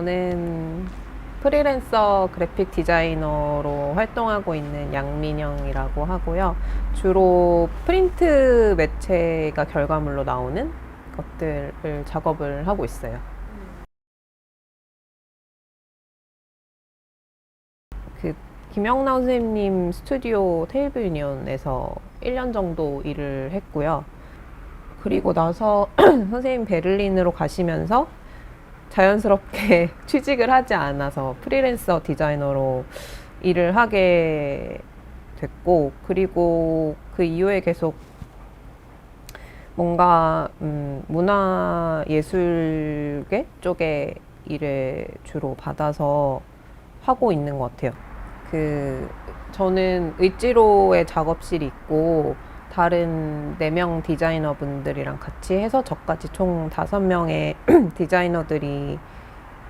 저는 프리랜서 그래픽 디자이너로 활동하고 있는 양민영이라고 하고요. 주로 프린트 매체가 결과물로 나오는 것들을 작업을 하고 있어요. 그 김영나 선생님 스튜디오 테이블 유니온에서 1년 정도 일을 했고요. 그리고 나서 선생님 베를린으로 가시면서 자연스럽게 취직을 하지 않아서 프리랜서 디자이너로 일을 하게 됐고 그리고 그 이후에 계속 뭔가 음, 문화 예술계 쪽에 일을 주로 받아서 하고 있는 것 같아요. 그 저는 을지로에 작업실이 있고 다른 네명 디자이너 분들이랑 같이 해서 저까지 총 다섯 명의 디자이너들이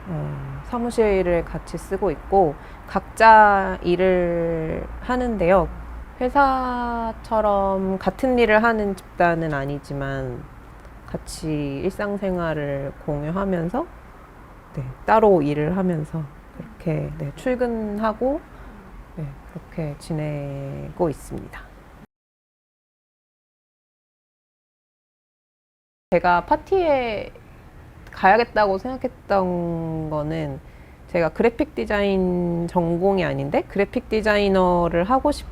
음, 사무실을 같이 쓰고 있고 각자 일을 하는데요. 회사처럼 같은 일을 하는 집단은 아니지만 같이 일상생활을 공유하면서 네, 따로 일을 하면서 그렇게 네, 출근하고 네, 그렇게 지내고 있습니다. 제가 파티에 가야겠다고 생각했던 거는 제가 그래픽 디자인 전공이 아닌데 그래픽 디자이너를 하고 싶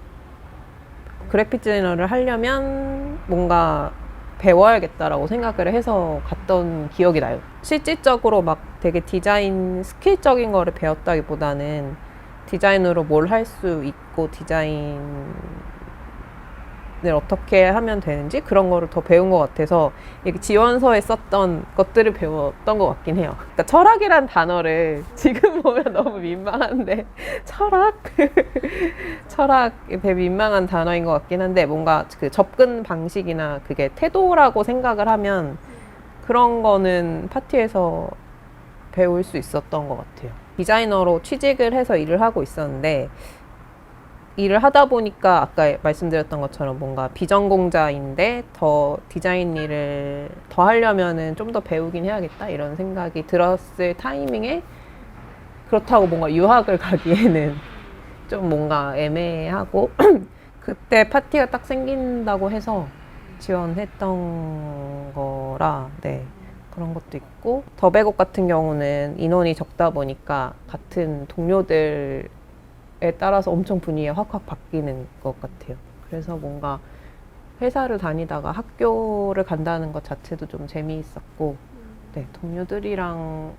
그래픽 디자이너를 하려면 뭔가 배워야겠다라고 생각을 해서 갔던 기억이 나요. 실질적으로 막 되게 디자인 스킬적인 거를 배웠다기보다는 디자인으로 뭘 할 수 있고 디자인 을 어떻게 하면 되는지 그런 거를 더 배운 것 같아서 지원서에 썼던 것들을 배웠던 것 같긴 해요. 그러니까 철학이란 단어를 지금 보면 너무 민망한데 철학? 철학 되게 민망한 단어인 것 같긴 한데 뭔가 그 접근 방식이나 그게 태도라고 생각을 하면 그런 거는 파티에서 배울 수 있었던 것 같아요. 디자이너로 취직을 해서 일을 하고 있었는데 일을 하다 보니까 아까 말씀드렸던 것처럼 뭔가 비전공자인데 더 디자인 일을 더 하려면은 좀 더 배우긴 해야겠다 이런 생각이 들었을 타이밍에 그렇다고 뭔가 유학을 가기에는 좀 뭔가 애매하고 그때 파티가 딱 생긴다고 해서 지원했던 거라 네 그런 것도 있고 더베곡 같은 경우는 인원이 적다 보니까 같은 동료들에 따라서 엄청 분위기가 확확 바뀌는 것 같아요. 그래서 뭔가 회사를 다니다가 학교를 간다는 것 자체도 좀 재미있었고 네 동료들이랑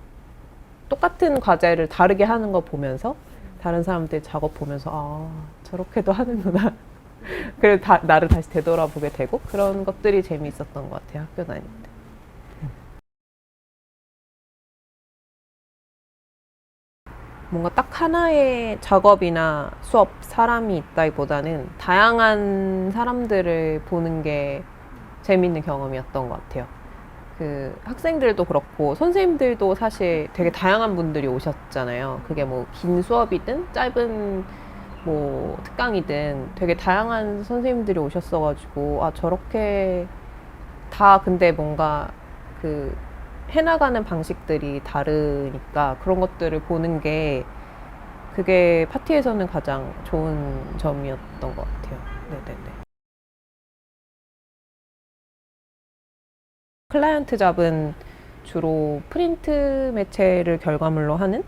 똑같은 과제를 다르게 하는 거 보면서 다른 사람들 작업 보면서 아 저렇게도 하는구나. 그래서 다, 나를 다시 되돌아보게 되고 그런 것들이 재미있었던 것 같아요 학교 다닐 때. 뭔가 딱 하나의 작업이나 수업 사람이 있다기보다는 다양한 사람들을 보는 게 재밌는 경험이었던 것 같아요. 그 학생들도 그렇고 선생님들도 사실 되게 다양한 분들이 오셨잖아요. 그게 뭐 긴 수업이든 짧은 뭐 특강이든 되게 다양한 선생님들이 오셨어가지고 아 저렇게 다 근데 뭔가 그 해나가는 방식들이 다르니까 그런 것들을 보는 게 그게 파티에서는 가장 좋은 점이었던 것 같아요. 네네네. 클라이언트 잡은 주로 프린트 매체를 결과물로 하는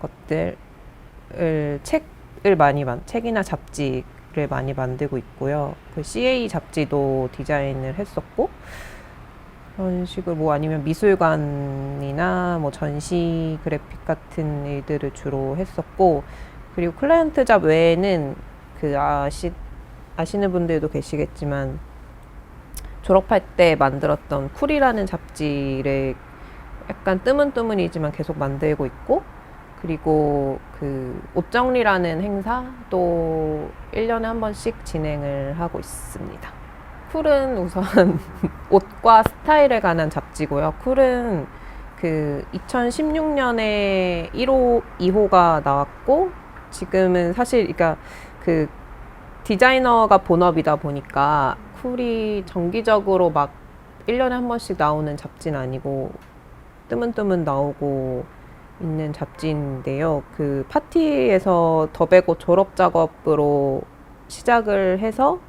것들을 책을 많이 만 책이나 잡지를 많이 만들고 있고요. 그 CA 잡지도 디자인을 했었고 그런 식으로 뭐 아니면 미술관이나 뭐 전시 그래픽 같은 일들을 주로 했었고 그리고 클라이언트 잡 외에는 그 아시 아시는 분들도 계시겠지만 졸업할 때 만들었던 쿨이라는 잡지를 약간 뜨문뜨문이지만 계속 만들고 있고 그리고 그 옷정리라는 행사도 1년에 한 번씩 진행을 하고 있습니다. 쿨은 우선 옷과 스타일에 관한 잡지고요. 쿨은 그 2016년에 1호, 2호가 나왔고 지금은 사실 그러니까 그 디자이너가 본업이다 보니까 쿨이 정기적으로 막 1년에 한 번씩 나오는 잡지는 아니고 뜨문뜨문 나오고 있는 잡지인데요. 그 파티에서 더베고 졸업 작업으로 시작을 해서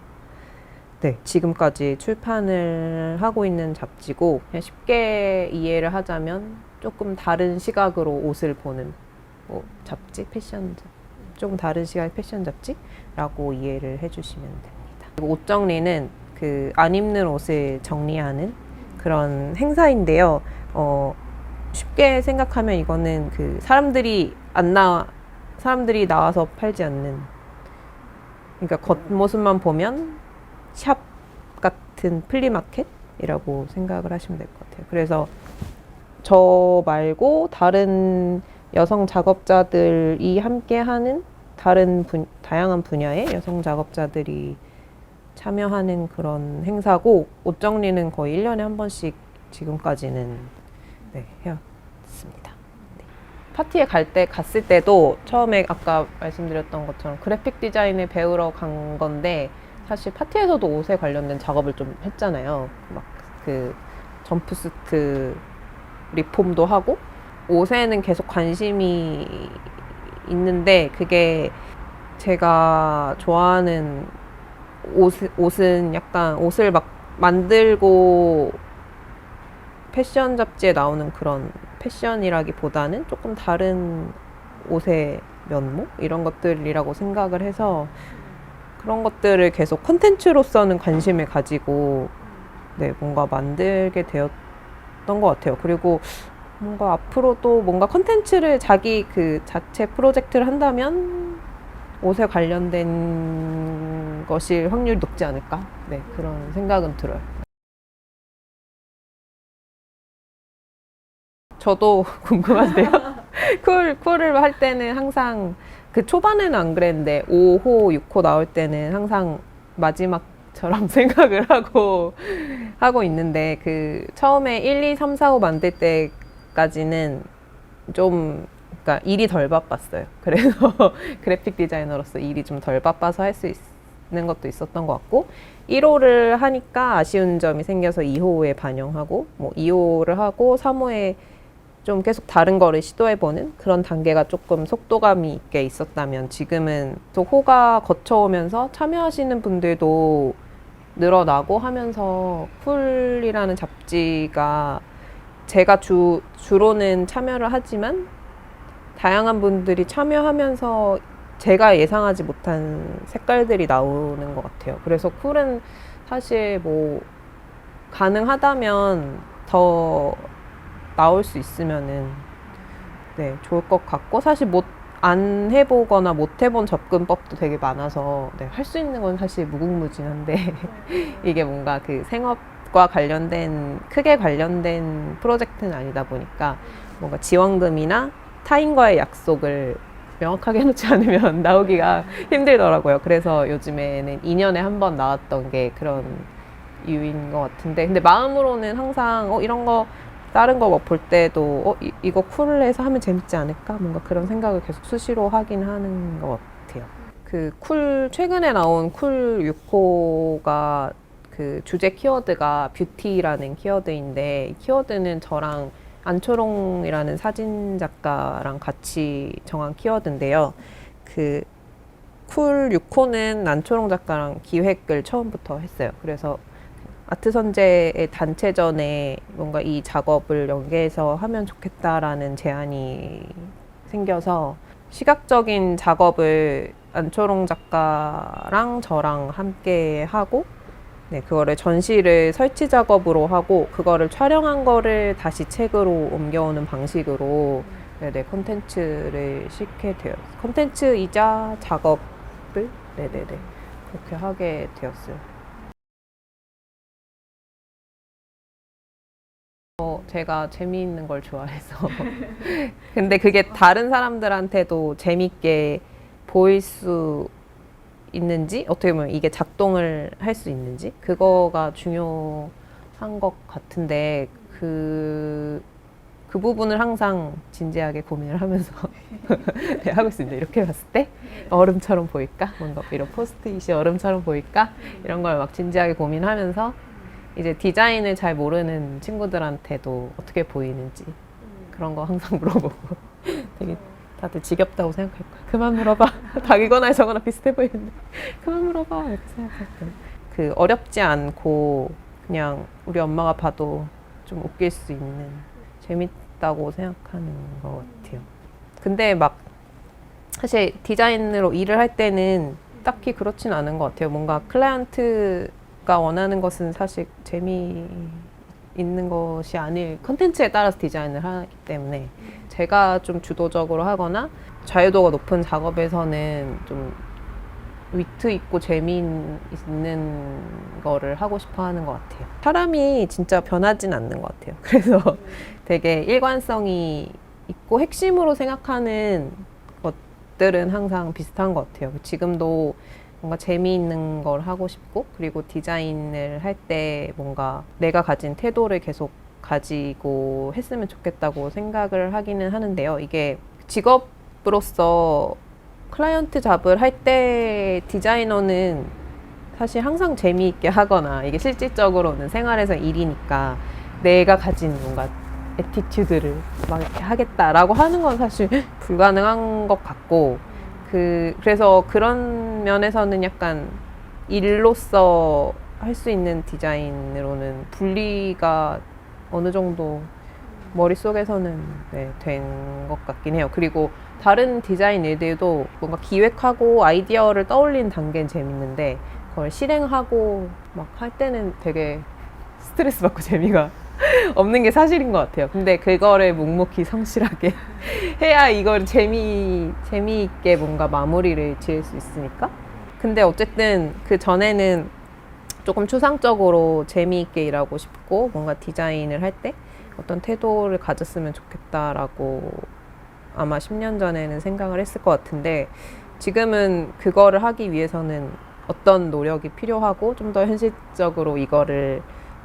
네, 지금까지 출판을 하고 있는 잡지고 그냥 쉽게 이해를 하자면 조금 다른 시각으로 옷을 보는 뭐 잡지, 패션 잡- 조금 다른 시각의 패션 잡지라고 이해를 해주시면 됩니다. 옷 정리는 그 안 입는 옷을 정리하는 그런 행사인데요. 어, 쉽게 생각하면 이거는 그 사람들이 안 나, 사람들이 나와서 팔지 않는 그러니까 겉모습만 보면 샵 같은 플리마켓이라고 생각을 하시면 될 것 같아요. 그래서 저 말고 다른 여성 작업자들이 함께 하는 다른 분, 다양한 분야의 여성 작업자들이 참여하는 그런 행사고 옷 정리는 거의 1년에 한 번씩 지금까지는 네, 해왔습니다. 네. 파티에 갈 때 갔을 때도 처음에 아까 말씀드렸던 것처럼 그래픽 디자인을 배우러 간 건데 사실 파티에서도 옷에 관련된 작업을 좀 했잖아요. 막 그 점프 스트 리폼도 하고 옷에는 계속 관심이 있는데 그게 제가 좋아하는 옷, 옷은 약간 옷을 막 만들고 패션 잡지에 나오는 그런 패션이라기보다는 조금 다른 옷의 면모 이런 것들이라고 생각을 해서 그런 것들을 계속 콘텐츠로서는 관심을 가지고 네 뭔가 만들게 되었던 것 같아요. 그리고 뭔가 앞으로도 뭔가 콘텐츠를 자기 그 자체 프로젝트를 한다면 옷에 관련된 것일 확률이 높지 않을까? 네 그런 생각은 들어요. 저도 궁금한데요. 쿨, 쿨을 할 때는 항상 그 초반에는 안 그랬는데 5호, 6호 나올 때는 항상 마지막처럼 생각을 하고 하고 있는데 그 처음에 1, 2, 3, 4, 5 만들 때까지는 좀 그러니까 일이 덜 바빴어요. 그래서 그래픽 디자이너로서 일이 좀 덜 바빠서 할 수 있는 것도 있었던 것 같고 1호를 하니까 아쉬운 점이 생겨서 2호에 반영하고 뭐 2호를 하고 3호에 좀 계속 다른 거를 시도해보는 그런 단계가 조금 속도감이 있게 있었다면 지금은 또 호가 거쳐오면서 참여하시는 분들도 늘어나고 하면서 쿨이라는 잡지가 제가 주, 주로는 참여를 하지만 다양한 분들이 참여하면서 제가 예상하지 못한 색깔들이 나오는 것 같아요. 그래서 쿨은 사실 뭐 가능하다면 더 나올 수 있으면은 네 좋을 것 같고 사실 못 안 해보거나 못 해본 접근법도 되게 많아서 네, 할 수 있는 건 사실 무궁무진한데 이게 뭔가 그 생업과 관련된 크게 관련된 프로젝트는 아니다 보니까 뭔가 지원금이나 타인과의 약속을 명확하게 해놓지 않으면 나오기가 힘들더라고요. 그래서 요즘에는 2년에 한 번 나왔던 게 그런 이유인 것 같은데 근데 마음으로는 항상 어 이런 거 다른 거뭐볼 때도 어 이, 이거 쿨을 해서 하면 재밌지 않을까 뭔가 그런 생각을 계속 수시로 하긴 하는 것 같아요. 그 쿨 최근에 나온 쿨 6호가 그 주제 키워드가 뷰티라는 키워드인데 이 키워드는 저랑 안초롱이라는 사진 작가랑 같이 정한 키워드인데요. 그 쿨 6호는 안초롱 작가랑 기획을 처음부터 했어요. 그래서 아트 선재의 단체전에 뭔가 이 작업을 연계해서 하면 좋겠다라는 제안이 생겨서 시각적인 작업을 안초롱 작가랑 저랑 함께 하고 네, 그거를 전시를 설치 작업으로 하고 그거를 촬영한 거를 다시 책으로 옮겨오는 방식으로 네네 콘텐츠를 싣게 되었 콘텐츠이자 작업을 네네네 그렇게 하게 되었어요. 어, 제가 재미있는 걸 좋아해서. 근데 그게 다른 사람들한테도 재밌게 보일 수 있는지, 어떻게 보면 이게 작동을 할 수 있는지, 그거가 중요한 것 같은데, 그, 그 부분을 항상 진지하게 고민을 하면서 네, 하고 있습니다. 이렇게 봤을 때 얼음처럼 보일까? 뭔가 이런 포스트잇이 얼음처럼 보일까? 이런 걸 막 진지하게 고민하면서 이제 디자인을 잘 모르는 친구들한테도 어떻게 보이는지 그런 거 항상 물어보고 되게 다들 지겹다고 생각할 거야. 그만 물어봐. 다 이거나 저거나 비슷해 보이는데 그만 물어봐 이렇게 생각할 거야. 그 어렵지 않고 그냥 우리 엄마가 봐도 좀 웃길 수 있는 재밌다고 생각하는 것 같아요. 근데 막 사실 디자인으로 일을 할 때는 딱히 그렇진 않은 것 같아요. 뭔가 클라이언트 가 원하는 것은 사실 재미 있는 것이 아닐 컨텐츠에 따라서 디자인을 하기 때문에 제가 좀 주도적으로 하거나 자유도가 높은 작업에서는 좀 위트 있고 재미있는 거를 하고 싶어 하는 것 같아요. 사람이 진짜 변하진 않는 것 같아요. 그래서 되게 일관성이 있고 핵심으로 생각하는 것들은 항상 비슷한 것 같아요. 지금도 뭔가 재미있는 걸 하고 싶고 그리고 디자인을 할 때 뭔가 내가 가진 태도를 계속 가지고 했으면 좋겠다고 생각을 하기는 하는데요. 이게 직업으로서 클라이언트 잡을 할 때 디자이너는 사실 항상 재미있게 하거나 이게 실질적으로는 생활에서 일이니까 내가 가진 뭔가 에티튜드를 막 하겠다라고 하는 건 사실 불가능한 것 같고 그 그래서 그런 면에서는 약간 일로서 할 수 있는 디자인으로는 분리가 어느 정도 머릿속에서는 네, 된것 같긴 해요. 그리고 다른 디자인 일들도 뭔가 기획하고 아이디어를 떠올린 단계는 재밌는데 그걸 실행하고 막 할 때는 되게 스트레스 받고 재미가 없는 게 사실인 것 같아요. 근데 그거를 묵묵히 성실하게 해야 이걸 재미 재미있게 뭔가 마무리를 지을 수 있으니까. 근데 어쨌든 그 전에는 조금 추상적으로 재미있게 일하고 싶고 뭔가 디자인을 할 때 어떤 태도를 가졌으면 좋겠다라고 아마 10년 전에는 생각을 했을 것 같은데 지금은 그거를 하기 위해서는 어떤 노력이 필요하고 좀 더 현실적으로 이거를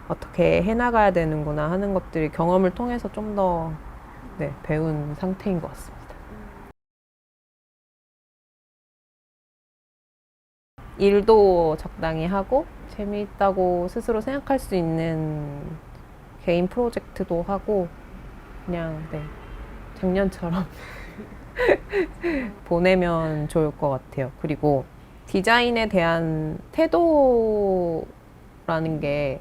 어떻게 해나가야 되는구나 하는 것들이 경험을 통해서 좀더 네, 배운 상태인 것 같습니다. 일도 적당히 하고 재미있다고 스스로 생각할 수 있는 개인 프로젝트도 하고 그냥 네, 작년처럼 보내면 좋을 것 같아요. 그리고 디자인에 대한 태도라는 게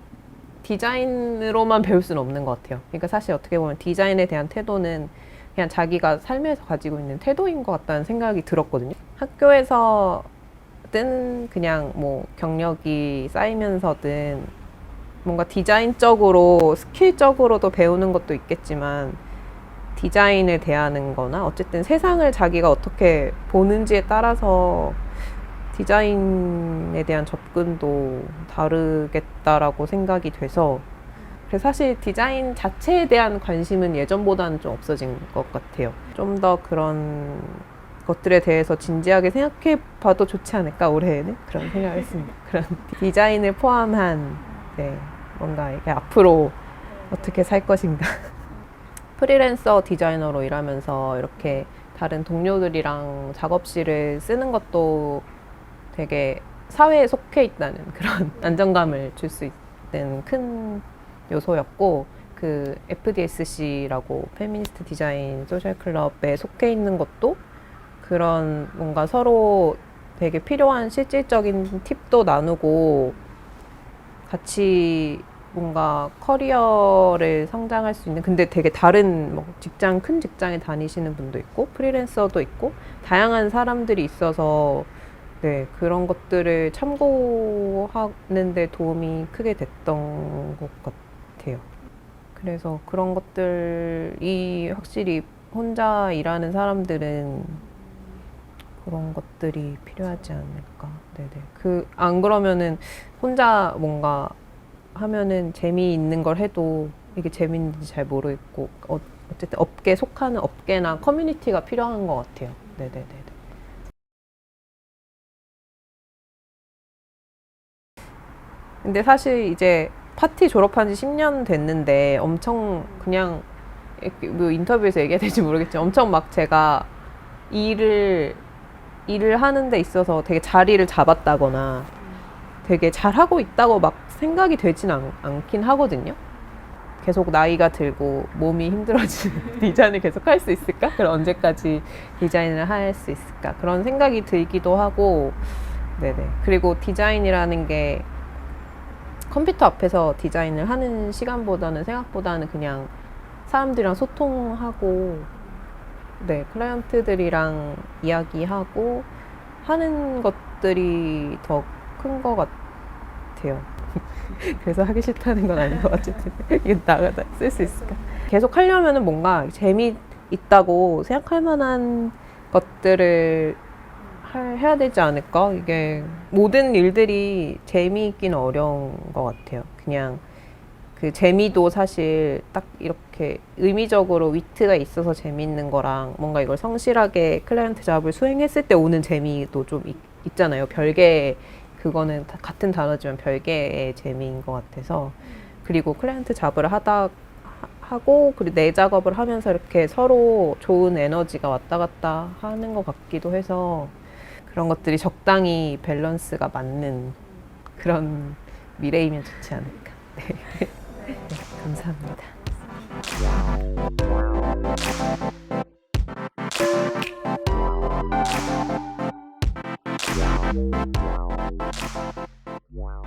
디자인으로만 배울 수는 없는 것 같아요. 그러니까 사실 어떻게 보면 디자인에 대한 태도는 그냥 자기가 삶에서 가지고 있는 태도인 것 같다는 생각이 들었거든요. 학교에서든 그냥 뭐 경력이 쌓이면서든 뭔가 디자인적으로 스킬적으로도 배우는 것도 있겠지만 디자인을 대하는 거나 어쨌든 세상을 자기가 어떻게 보는지에 따라서 디자인에 대한 접근도 다르겠다라고 생각이 돼서 그래서 사실 디자인 자체에 대한 관심은 예전보다는 좀 없어진 것 같아요. 좀 더 그런 것들에 대해서 진지하게 생각해 봐도 좋지 않을까 올해에는 그런 생각을 했습니다. 그런 디자인을 포함한 네, 뭔가 이게 앞으로 어떻게 살 것인가. 프리랜서 디자이너로 일하면서 이렇게 다른 동료들이랑 작업실을 쓰는 것도 되게 사회에 속해 있다는 그런 안정감을 줄 수 있는 큰 요소였고 그 FDSC라고 페미니스트 디자인 소셜 클럽에 속해 있는 것도 그런 뭔가 서로 되게 필요한 실질적인 팁도 나누고 같이 뭔가 커리어를 성장할 수 있는 근데 되게 다른 뭐 직장 큰 직장에 다니시는 분도 있고 프리랜서도 있고 다양한 사람들이 있어서 네 그런 것들을 참고하는 데 도움이 크게 됐던 것 같아요. 그래서 그런 것들이 확실히 혼자 일하는 사람들은 그런 것들이 필요하지 않을까. 네네. 그 안 그러면은 혼자 뭔가 하면은 재미있는 걸 해도 이게 재미있는지 잘 모르겠고 어, 어쨌든 업계 속하는 업계나 커뮤니티가 필요한 것 같아요. 네네네. 근데 사실 이제 파티 졸업한 지 10년 됐는데 엄청 그냥 뭐 인터뷰에서 얘기해야 될지 모르겠지만 엄청 막 제가 일을 일을 하는 데 있어서 되게 자리를 잡았다거나 되게 잘하고 있다고 막 생각이 되진 않, 않긴 하거든요. 계속 나이가 들고 몸이 힘들어지는 디자인을 계속 할 수 있을까? 그럼 언제까지 디자인을 할 수 있을까? 그런 생각이 들기도 하고, 네네. 그리고 디자인이라는 게 컴퓨터 앞에서 디자인을 하는 시간보다는 생각보다는 그냥 사람들이랑 소통하고, 네, 클라이언트들이랑 이야기하고 하는 것들이 더 큰 것 같아요. 그래서 하기 싫다는 건 아닌 것 어쨌든 이게 나가다 쓸 수 있을까? 계속 하려면은 뭔가 재미 있다고 생각할 만한 것들을 할- 해야 되지 않을까? 이게 모든 일들이 재미있기는 어려운 것 같아요. 그냥 그 재미도 사실 딱 이렇게 의미적으로 위트가 있어서 재미있는 거랑 뭔가 이걸 성실하게 클라이언트 잡을 수행했을 때 오는 재미도 좀 있, 있잖아요. 별개 그거는 다 같은 단어지만 별개의 재미인 것 같아서 그리고 클라이언트 잡을 하다 하- 하고 그리고 내 작업을 하면서 이렇게 서로 좋은 에너지가 왔다 갔다 하는 것 같기도 해서 그런 것들이 적당히 밸런스가 맞는 그런 미래이면 좋지 않을까. 네. 감사합니다. Wow.